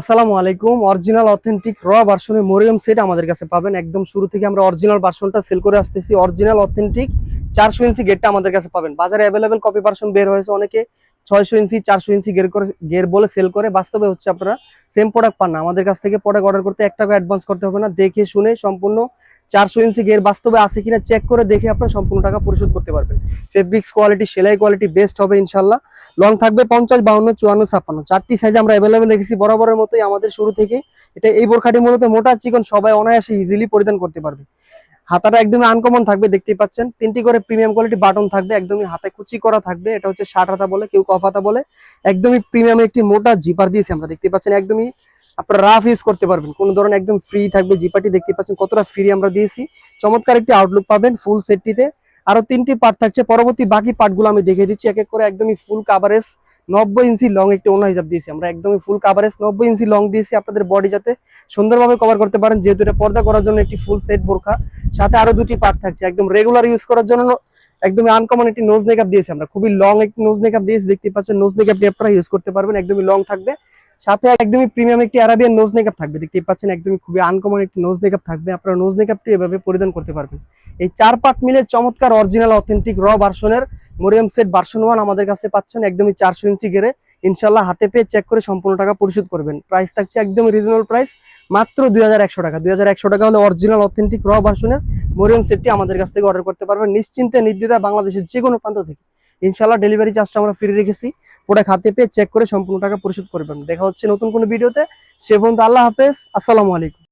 আসসালামু আলাইকুম। Original authentic র ভার্সনের মোরিয়াম সেট আমাদের কাছে পাবেন। একদম শুরু থেকে আমরা অরিজিনাল ভার্সনটা সেল করে আসতেছি। অরিজিনাল অথেন্টিক চারশো ইঞ্চি গেটটা আমাদের কাছে পাবেন। বাজারে অ্যাভেলেবেল কপি ভার্সন বের হয়েছে অনেকে ছয়শো ইঞ্চি, চারশো ইঞ্চি গের করে গের বলে সেল করে। বাস্তবে হচ্ছে আপনারা সেম প্রোডাক্ট পান না। আমাদের কাছ থেকে প্রোডাক্ট অর্ডার করতে এক টাকা অ্যাডভান্স করতে হবে না। দেখে শুনে সম্পূর্ণ চারশো ইঞ্চি গের বাস্তবে আছে কিনা চেক করে দেখে আপনারা সম্পূর্ণ টাকা পরিশোধ করতে পারবেন। ফেব্রিক্স কোয়ালিটি সেলাই কোয়ালিটি বেস্ট হবে ইনশাল্লাহ লং থাকবে পঞ্চাশ, বাউন্ন, চুয়ান্ন, ছাপ্পান্ন। চারটি সাইজ আমরা অ্যাভেলেবেল রেখেছি বরাবরের মতোই আমাদের শুরু থেকে। এটা এই বোরখাটি মূলত মোটা চিকন, সবাই অনায়াসে ইজিলি পরিধান করতে পারবে। হাতাটা একদমই আনকমন থাকবে, দেখতেই পাচ্ছেন। তিনটি করে প্রিমিয়াম কোয়ালিটি বাটন থাকবে, একদমই হাতে কুচি করা থাকবে। এটা হচ্ছে ষাট হাতা বলে, কেউ কফ হাতা বলে। একদমই প্রিমিয়াম একটি মোটা জিপার দিয়েছি আমরা দেখতে পাচ্ছেন। একদমই আপনারা রাফ ইউজ করতে পারবেন। কোনো ধরনের একদম ফ্রি থাকবে জিপারটি দেখতে পাচ্ছেন কতটা ফ্রি আমরা দিয়েছি। চমৎকার একটি আউটলুক পাবেন ফুল সেটটিতে আরও তিনটি পার্ট থাকছে। পরবর্তী বাকি পার্টগুলো আমি দেখে দিচ্ছি। এক এক করে একদমই ফুল কাভারেজ নব্বই ইঞ্চি লং একটি ওনা হিসাব দিয়েছি আমরা। একদমই ফুল কাভারেজ নব্বই ইঞ্চি লং দিয়েছি আপনাদের বডি যাতে সুন্দরভাবে কভার করতে পারেন। যেহেতু এটা পর্দা করার জন্য একটি ফুল সেট বোরখা, সাথে আরও দুটি পার্ট থাকছে। একদম রেগুলার ইউজ করার জন্য একদমই আনকমন একটি নোজ মেকআপ দিয়েছি আমরা। খুবই লং একটি নোজ মেকআপ দিয়েছি। দেখতে পাচ্ছেন নোজ মেকআপটি আপনারা ইউজ করতে পারবেন। একদমই লং থাকবে। সাথে একদমই প্রিমিয়াম একটি আরাবিয়ান নোজ মেকআপ থাকবে। দেখতেই পাচ্ছেন, একদমই খুবই আনকমন একটি নোজ মেকআপ থাকবে। আপনারা নোজ মেকআপটি এভাবে পরিধান করতে পারবেন। এই চার পার্ট মিলে চমৎকার অরিজিনাল অথেন্টিক র ভার্সনের মরিয়াম সেট ভার্সন ওয়ান আমাদের কাছে পাচ্ছেন, একদমই চারশো ইঞ্চি গেরে ইনশাল্লাহ হাতে পেয়ে চেক করে সম্পূর্ণ টাকা পরিশোধ করবেন। প্রাইস থাকছে একদমই রিজনেবল প্রাইস মাত্র দুই হাজার একশো টাকা। দুই হাজার একশো টাকা হলে অরিজিনাল অথেন্টিক র ভার্সনের মরিয়াম সেটটি আমাদের কাছ থেকে অর্ডার করতে পারবেন। নিশ্চিন্তে নির্দ্বিধায় বাংলাদেশের যে কোনো প্রান্ত থেকে। ইনশাল্লাহ ডেলিভারি চার্জটা আমরা ফ্রি রেখেছি। প্রোডাক্ট হাতে পেয়ে চেক করে সম্পূর্ণ টাকা পরিশোধ করবেন দেখা হচ্ছে নতুন কোনো ভিডিওতে সে পর্যন্ত আল্লাহ হাফেজ। আসসালামু আলাইকুম।